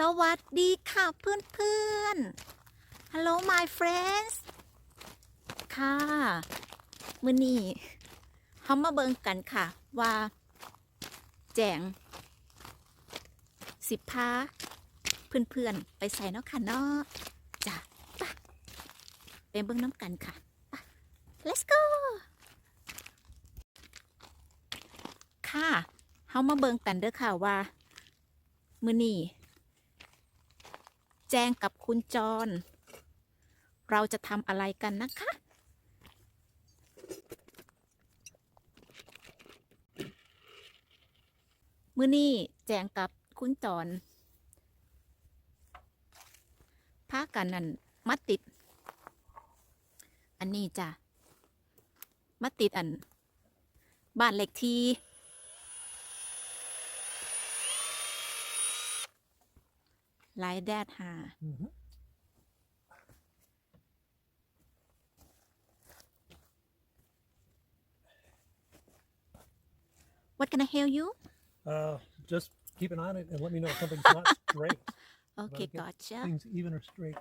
สวัสดีค่ะเพื่อนๆ Hello my friends ค่ะมือนี้เฮามาเบิงกันค่ะ ว่า แจง สิบพาเพื่อนๆ ไปใส่เนาะค่ะเนาะจ้ะไปะไปเบิงน้ำกันค่ะไป let's go ค่ะเฮามาเบิงกันเด้อค่ะว่า มือนี้แจงกับคุณจร เราจะทำอะไรกันนะคะ มื้อนี้แจงกับคุณจรพากันนั่นมาติด อันนี้จ้ะมาติดอัน บ้านเล็กที่ หลายแดดหา Mhm. What can I help you Uh, just keep an eye on it and let me know if something's not straight. Okay get gotcha Things even or straight.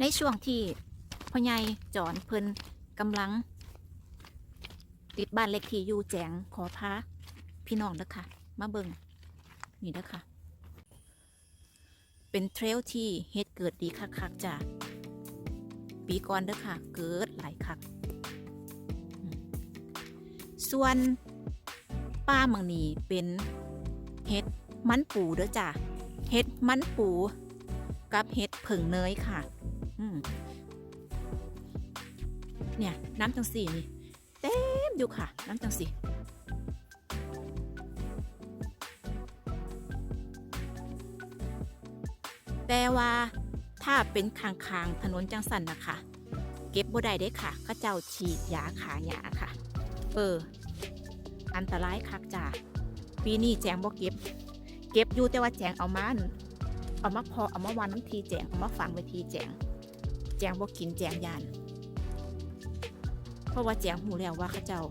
ในช่วงที่ พ่อใหญ่จอนเพิ่นกำลัง ติดบ้านเล็กที่อยู่แจงขอพาพี่น้องเด้อค่ะ มาเบิงนี่เด้อค่ะ เป็นเทรลที่เฮ็ดเกิดดีคักๆจ้ะปีก่อนเด้อค่ะ เกิดหลายคัก ส่วนป้ามืองนีเป็นเฮ็ดมันปูเด้อจ้ะเฮ็ดมันปูกับเฮ็ดผึ่งเนยค่ะ อืม เนี่ยน้ำจังสีนี่เต็มอยู่ค่ะ น้ำจังสีแต่ว่าถ้าเป็นคางคางถนนจังสันนะคะ เก็บบ่ได้เด้ค่ะเขาเจ้าฉีดยาขายาค่ะ เออ อันตรายคักจ้าปีนี้แจงบ่เก็บ เก็บอยู่แต่ว่าแจงเอามานเอามาพอเอามาวันน้ำทีแจงเอามาฝังไว้ทีแจง แจงบ่กินแจงยาน เพราะว่าแจงหูแล้วว่าเขาเจ้า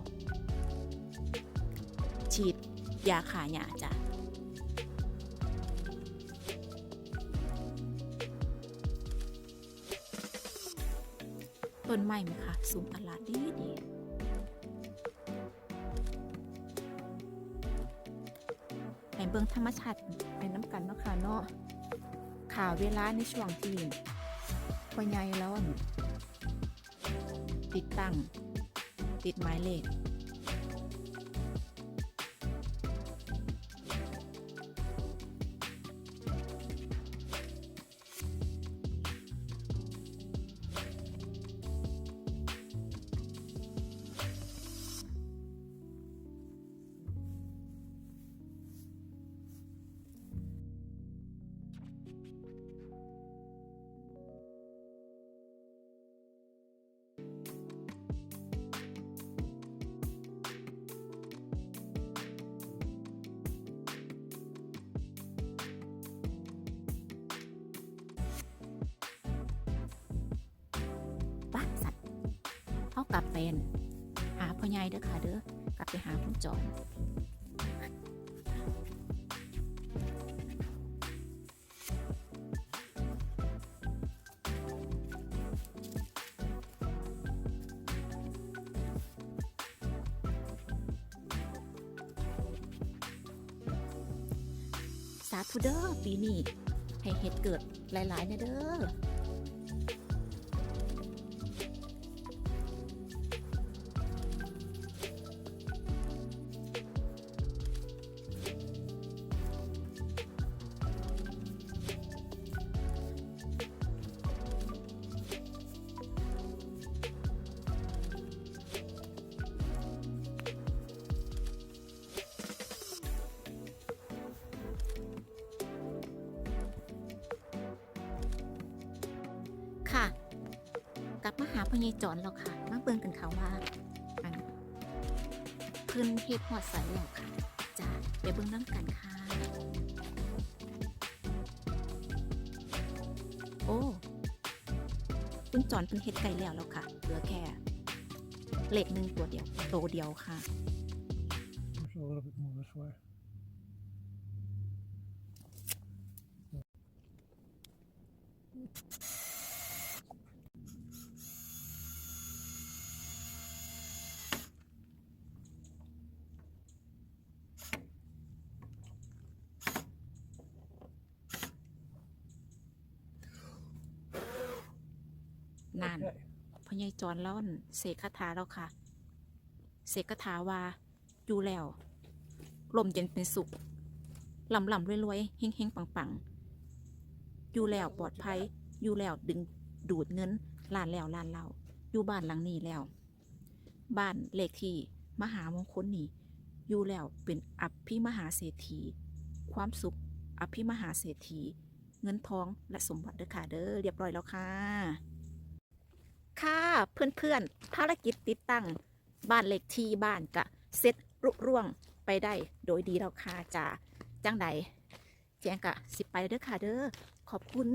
ฉีดยาขายาจ้ะต้นไม้ไหมคะสูงตลาดดีดีให้เบิ่งธรรมชาติไปน้ำกันเนาะค่ะเนาะข่าวเวลาในช่วงที่พ่อใหญ่แล้วอั่นติดตั้ง ติดหมายเลข กลับเป็นหาพ่อใหญ่เด้อค่ะเด้อกลับไปหาคุณจอนสาธุเด้อปีนี้ให้เฮ็ดเกิดหลายๆเนเด้อ มาหาพ่อใหญ่จอนแล้วค่ะ มาเบิ่งกันค่ะว่าอันเพิ่นเฮ็ดฮอดใสแล้วค่ะจ้าไปเบิ่งน้ำกันค่ะ โอ้คุณจอนเป็นเฮ็ดไก่แล้วแล้วค่ะเหลือแค่เลขหนึ่งตัวเดียวโตเดียวค่ะ a little bit more this way. นาน Okay. พ่อใหญ่จอนเล่อนเสกคาถาแล้วค่ะ เสกคาถาว่าอยู่แล้วลมเย็นเป็นสุขลำลำรวยๆเฮงเฮงปังปังๆอยู่แล้วปลอดภัย อยู่แล้วดึงดูดเงินล้านแล้วล้านเล่าอยู่บ้านหลังนี้แล้ว บ้านเลขที่มหามงคลนี่ อยู่แล้วเป็นอภิมหาเศรษฐี ความสุขอภิมหาเศรษฐี เงินทองและสมบัติเด้อค่ะเด้อเรียบร้อยแล้วค่ะ ค่ะ เพื่อนๆ ภารกิจติดตั้งบ้านเล็กที่บ้านกะเสร็จรุร่วงไปได้โดยดีแล้วค่ะจ้าจังใดแจ้งกะสิไปเด้อค่ะเด้อขอบคุณ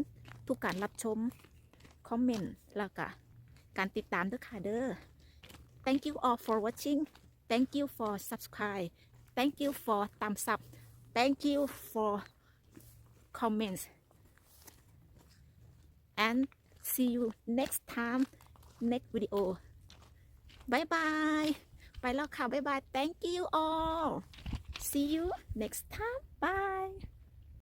ทุกการรับชม คอมเมนต์แล้วก็การติดตามเด้อค่ะเด้อ thank you all for watching thank you for subscribe thank you for thumbs up thank you for comments and see you next time next video bye bye ไปแล้วค่ะ bye bye thank you all see you next time bye